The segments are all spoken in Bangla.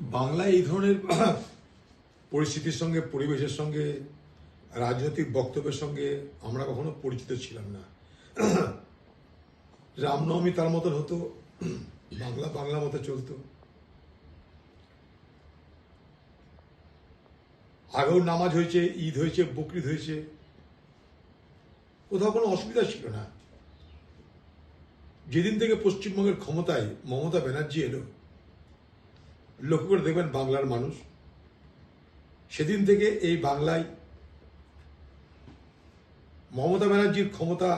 বাংলায় এই ধরনের পরিস্থিতির সঙ্গে, পরিবেশের সঙ্গে, রাজনৈতিক বক্তব্যের সঙ্গে আমরা কখনো পরিচিত ছিলাম না। রামনবমী তার মতন হতো, বাংলা বাংলা মতো চলতো। আগেও নামাজ হয়েছে, ঈদ হয়েছে, বকরিদ হয়েছে। কোথাও কোনো অসুবিধা ছিল না। যেদিন থেকে পশ্চিমবঙ্গের ক্ষমতায় মমতা ব্যানার্জি এলো, লক্ষ্য করে দেখবেন বাংলার মানুষ, সেদিন থেকে এই বাংলায় মমতা ব্যানার্জির ক্ষমতা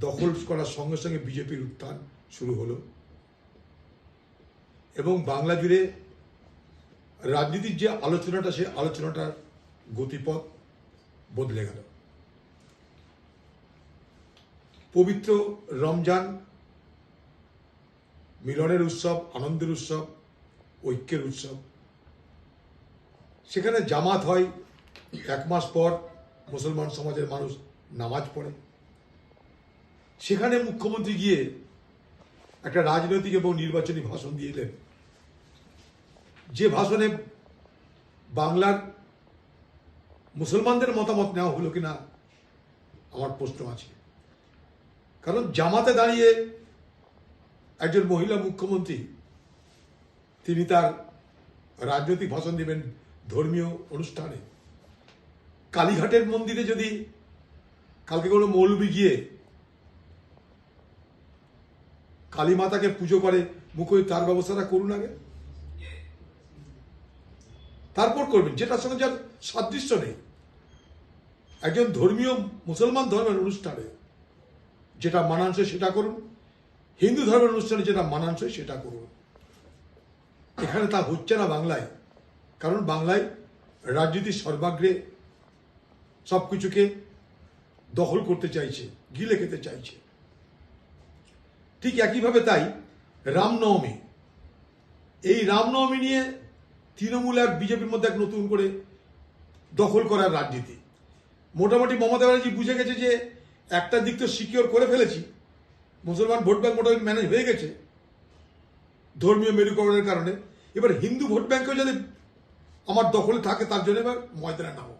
দখল করার সঙ্গে সঙ্গে বিজেপির উত্থান শুরু হলো। এবং বাংলা জুড়ে রাজনীতির যে আলোচনাটা সে আলোচনাটার গতিপথ বদলে গেল। পবিত্র রমজান, মিলনের উৎসব, আনন্দের উৎসব, ঐক্যের উৎসব। সেখানে জামাত হয়, এক মাস পর মুসলমান সমাজের মানুষ নামাজ পড়ে। সেখানে মুখ্যমন্ত্রী গিয়ে একটা রাজনৈতিক এবং নির্বাচনী ভাষণ দিয়ে এলেন। যে ভাষণে বাংলার মুসলমানদের মতামত নেওয়া হলো কিনা, আমার প্রশ্ন আছে। কারণ জামাতে দাঁড়িয়ে একজন মহিলা মুখ্যমন্ত্রী, তিনি তার রাজনৈতিক ভাষণ দেবেন ধর্মীয় অনুষ্ঠানে। কালীঘাটের মন্দিরে যদি কালকে কোনো মৌলবি গিয়ে কালী মাতাকে পুজো করে মুখোই তার ব্যবস্থাটা করুন আগে। তারপর করবেন, যেটার সঙ্গে যার সাদৃশ্য নেই। একজন ধর্মীয় মুসলমান ধর্মের অনুষ্ঠানে যেটা মানানসই সেটা করুন। হিন্দু ধর্মের অনুষ্ঠানে যেটা মানানসই সেটা করুন। এখানে তা হচ্ছে না বাংলায়। কারণ বাংলায় রাজনীতির সর্বাগ্রে সব কিছুকে দখল করতে চাইছে, গিলে খেতে চাইছে। ঠিক একইভাবে তাই রামনবমী। এই রামনবমী নিয়ে তৃণমূল আর বিজেপির মধ্যে এক নতুন করে দখল করার রাজনীতি। মোটামুটি মমতা ব্যানার্জি বুঝে গেছে যে একটা দিক তো সিকিওর করে ফেলেছি। মুসলমান ভোট ব্যাংক মোটামুটি ম্যানেজ হয়ে গেছে। ধর্মীয় মেরুকরণের কারণে। এবার হিন্দু ভোট ব্যাংকেও যদি আমার দখলে থাকে, তার জন্য এবার ময়দানে নামো।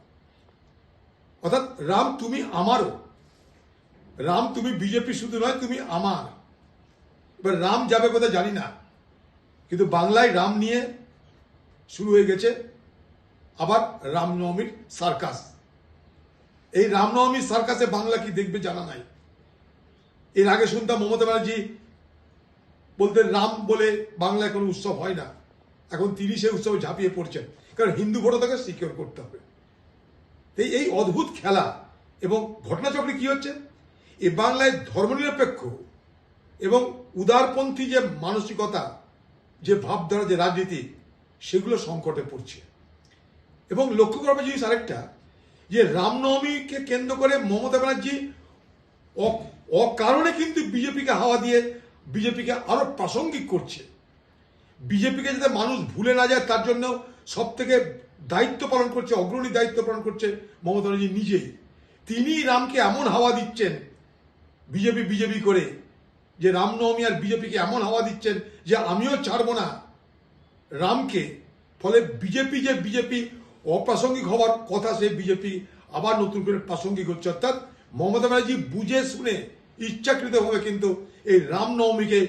অর্থাৎ, রাম তুমি আমারও। রাম তুমি বিজেপি শুধু নয়, তুমি আমার। এবার রাম যাবে কোথায় জানি না। কিন্তু বাংলায় রাম নিয়ে শুরু হয়ে গেছে আবার রামনবমীর সার্কাস। এই রামনবমীর সার্কাসে বাংলা কি দেখবে জানা নাই। এর আগে শুনতাম মমতা ব্যানার্জি বলতেন রাম বলে বাংলায় কোনো উৎসব হয় না। এখন তিনি সেই উৎসবে ঝাঁপিয়ে পড়ছেন। কারণ হিন্দু ভোটও তাকে সিকিওর করতে হবে। এই এই অদ্ভুত খেলা এবং ঘটনাচক্রে কি হচ্ছে? এ বাংলায় ধর্মনিরপেক্ষ এবং উদারপন্থী যে মানসিকতা, যে ভাবধারা, যে রাজনীতি, সেগুলো সংকটে পড়ছে। এবং লক্ষ্য করবার জিনিস আরেকটা যে রামনবমীকে কেন্দ্র করে মমতা ব্যানার্জি অকারণে কিন্তু বিজেপিকে হাওয়া দিয়ে বিজেপিকে আরও প্রাসঙ্গিক করছে। বিজেপিকে যাতে মানুষ ভুলে না যায়, তার জন্য সব থেকে দায়িত্ব পালন করছে, অগ্রণী দায়িত্ব পালন করছে মমতা ব্যানার্জি নিজেই। তিনি রামকে এমন হাওয়া দিচ্ছেন, বিজেপি বিজেপি করে, যে রামনবমী আর বিজেপিকে এমন হাওয়া দিচ্ছেন যে আমিও ছাড়বো না। রামকে, ফলে বিজেপি যে বিজেপি অপ্রাসঙ্গিক হওয়ার কথা সে বিজেপি আবার নতুন করে প্রাসঙ্গিক হচ্ছে। অর্থাৎ মমতা ব্যানার্জি বুঝে শুনে ইচ্ছাকৃতভাবে কিন্তু এই রামনবমীকে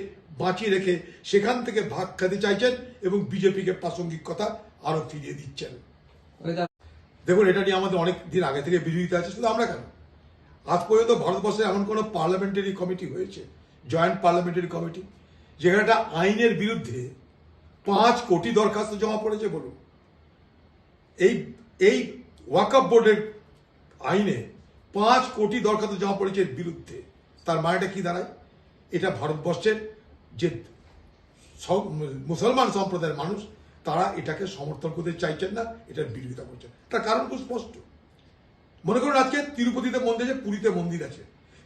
বাঁচিয়ে রেখে সেখান থেকে ভাগ খেতে চাইছেন এবং বিজেপিকে প্রাসঙ্গিক কথা আরও ফিরিয়ে দিচ্ছেন। দেখুন, এটা নিয়ে আমাদের অনেক দিন আগে থেকে বিরোধিতা আছে, শুধু আমরা কেন? আজ পর্যন্ত ভারতবর্ষে এমন কোনো পার্লামেন্টারি কমিটি হয়েছে, জয়েন্ট পার্লামেন্টারি কমিটি, যেখানে একটা আইনের বিরুদ্ধে পাঁচ কোটি দরখাস্ত জমা পড়েছে, বলুন। এই এই ওয়াকআপ বোর্ডের আইনে পাঁচ কোটি দরখাস্ত জমা পড়েছে বিরুদ্ধে। তার মানেটা কি দাঁড়ায়? এটা ভারতবর্ষের যে মুসলমান সম্প্রদায়ের মানুষ, তারা এটাকে সমর্থন করতে চাইছেন না এটার বিরোধিতা করছেন। তার কারণ খুব স্পষ্ট। মনে করুন আজকে তিরুপতিতে মন্দির আছে, পুরীতে মন্দির আছে।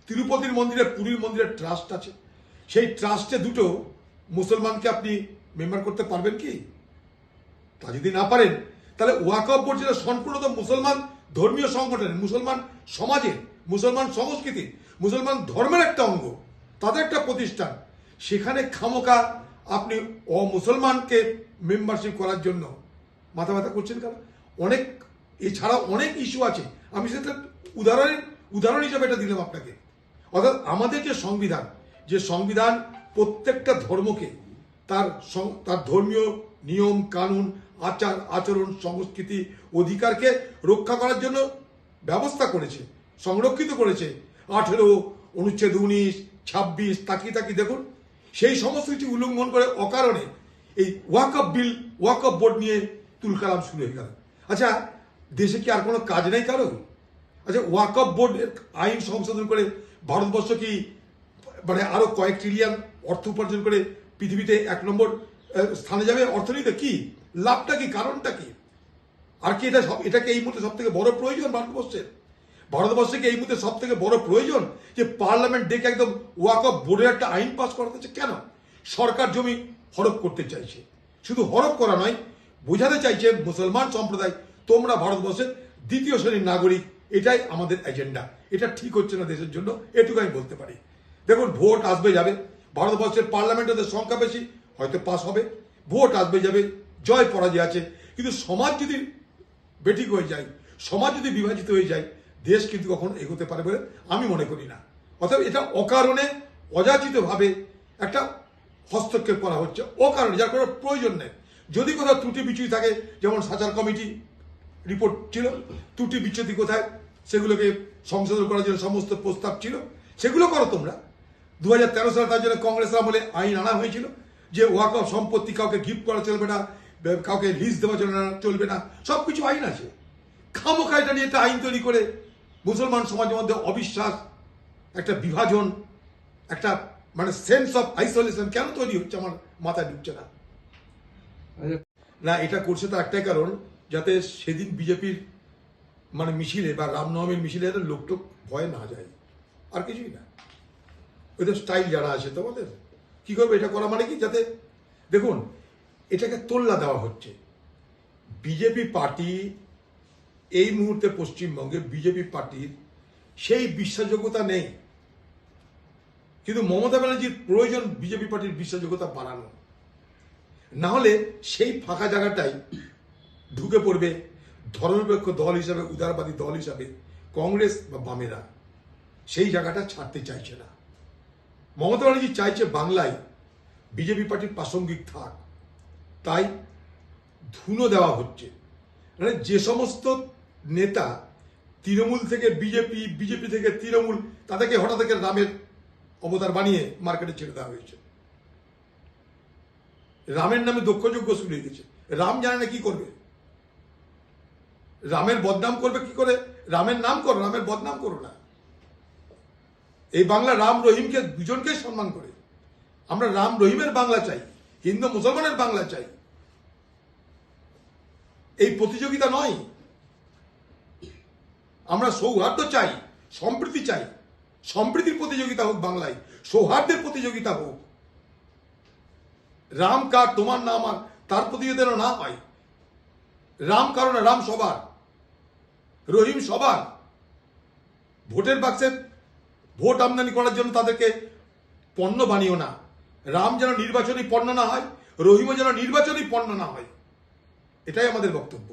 তিরুপতির মন্দিরে, পুরীর মন্দিরে ট্রাস্ট আছে। সেই ট্রাস্টে দুটো মুসলমানকে আপনি মেম্বার করতে পারবেন কি? তা যদি না পারেন তাহলে ওয়াকফ বোর্ড যেটা সম্পূর্ণত মুসলমান ধর্মীয় সংগঠনের, মুসলমান সমাজের, মুসলমান সংস্কৃতি মুসলমান ধর্মের একটা অঙ্গ, তাদের একটা প্রতিষ্ঠান, সেখানে খামোকা আপনি অমুসলমানকে মেম্বারশিপ করার জন্য মাথা ব্যথা করছেন কেন? অনেক এছাড়া অনেক ইস্যু আছে। আমি সেটা উদাহরণের উদাহরণ হিসাবে এটা দিলাম আপনাকে। অর্থাৎ আমাদের যে সংবিধান যে সংবিধান প্রত্যেকটা ধর্মকে তার তার ধর্মীয় নিয়ম, কানুন, আচার, আচরণ, সংস্কৃতি, অধিকারকে রক্ষা করার জন্য ব্যবস্থা করেছে, সংরক্ষিত করেছে। আঠেরো, অনুচ্ছেদ উনিশ, ছাব্বিশ, তাকিয়ে তাকিয়ে দেখুন, সেই সমস্ত কিছু উল্লঙ্ঘন করে অকারণে এই ওয়াকআপ বিল ওয়াকআপ বোর্ড নিয়ে তুলকালাম শুরু হয়ে গেল। আচ্ছা দেশে কি আর কোনো কাজ নেই কারও? আচ্ছা ওয়াকআপ বোর্ড আইন সংশোধন করে ভারতবর্ষ কি মানে আরও কয়েক ট্রিলিয়ন অর্থ উপার্জন করে পৃথিবীতে এক নম্বর স্থানে যাবে অর্থনীতি কি? লাভটা কি? কারণটা কি? আর কি এটা সব এটাকে এই মুহূর্তে সব থেকে বড় প্রয়োজন ভারতবর্ষের? ভারতবর্ষে কি এই মুহূর্তে সব থেকে বড় প্রয়োজন যে পার্লামেন্ট ডেকে একদম ওয়াক অফ বোর্ডের একটা আইন পাস করাতে হচ্ছে কেন? সরকার জমি হরপ করতে চাইছে। শুধু হরপ করা নয়, বোঝাতে চাইছে মুসলমান সম্প্রদায়, তোমরা ভারতবর্ষের দ্বিতীয় শ্রেণির নাগরিক, এটাই আমাদের এজেন্ডা। এটা ঠিক হচ্ছে না দেশের জন্য এটুকু আমি বলতে পারি। দেখুন, ভোট আসবে যাবে। ভারতবর্ষের পার্লামেন্টে ওদের সংখ্যা বেশি হয়তো পাস হবে, ভোট আসবে, যাবে, জয় পরাজয় আছে। কিন্তু সমাজ যদি বেঠিক হয়ে যায়, সমাজ যদি বিভাজিত হয়ে যায়, দেশ কিন্তু কখনো এগোতে পারে বলে আমি মনে করি না। অর্থাৎ এটা অকারণে অযাচিতভাবে একটা হস্তক্ষেপ করা হচ্ছে। অকারণে, যার কোনো প্রয়োজন নেই। যদি কোথাও ত্রুটি বিচ্যুতি থাকে, যেমন সাচার কমিটি রিপোর্ট ছিল, ত্রুটি বিচ্যুতি কোথায়, সেগুলোকে সংশোধন করার জন্য সমস্ত প্রস্তাব ছিল, সেগুলো করো তোমরা। দু হাজার তেরো সালে তার জন্য কংগ্রেস আমলে আইন আনা হয়েছিল। যে ওয়াক অফ সম্পত্তি কাউকে গিফট করা চলবে না কাউকে লিজ দেওয়া চলবে না চলবে না সব কিছু আইন আছে। খামোখা এটা নিয়ে একটা আইন তৈরি করে মুসলমান সমাজের মধ্যে অবিশ্বাস, একটা বিভাজন, একটা মানে সেন্স অফ আইসোলেশন কেন তৈরি হচ্ছে আমার মাথায় ঢুকছে না। না, এটা করছে তো একটাই কারণ, যাতে সেদিন বিজেপির মানে মিছিলে বা রামনবমীর মিছিলে যাতে লোকটোক ভয় না যায়। আর কিছুই না। ওদের স্টাইল যারা আছে তোমাদের? কি করবে? এটা করা মানে কি? যাতে, দেখুন, এটাকে তোল্লা দেওয়া হচ্ছে। বিজেপি পার্টি এই মুহূর্তে পশ্চিমবঙ্গে বিজেপি পার্টির সেই বিশ্বাসযোগ্যতা নেই। কিন্তু মমতা ব্যানার্জির প্রয়োজন বিজেপি পার্টির বিশ্বাসযোগ্যতা বাড়ানো। না হলে সেই ফাঁকা জায়গাটাই ঢুকে পড়বে ধর্মনিরপেক্ষ দল হিসাবে, উদারবাদী দল হিসাবে কংগ্রেস বা বামেরা। সেই জায়গাটা ছাড়তে চাইছে না। মমতা ব্যানার্জি চাইছে বাংলায় বিজেপি পার্টির প্রাসঙ্গিক থাক। তাই ধুনো দেওয়া হচ্ছে। মানে যে সমস্ত নেতা তৃণমূল থেকে বিজেপি বিজেপি থেকে তৃণমূল, তাদেরকে হঠাৎ থেকে রামের অবতার বানিয়ে মার্কেটে ছেড়ে দেওয়া হয়েছে। রামের নামে দক্ষযোগ্য হয়ে গেছে রাম জানে না কি করবে। রামের বদনাম করবে কি করে? রামের নাম করো, রামের বদনাম করো না। এই বাংলা রাম রহিমকে দুজনকে সম্মান করে। আমরা রাম রহিমের বাংলা চাই, হিন্দু মুসলমানের বাংলা চাই। এই প্রতিযোগিতা নয়। আমরা সৌহার্দ্য চাই, সম্প্রীতি চাই। সম্প্রীতির প্রতিযোগিতা হোক বাংলায়, সৌহার্দ্যের প্রতিযোগিতা হোক। রাম কার তোমার না আমার তার প্রতিযোগিতা না হয়। রাম কারণ রাম সবার। রহিম সবার। ভোটের বাক্সে ভোট আমদানি করার জন্য তাদেরকে পণ্য বানিও না। রাম যেন নির্বাচনী পণ্য না হয় রহিম যেন নির্বাচনী পণ্য না হয়। এটাই আমাদের বক্তব্য।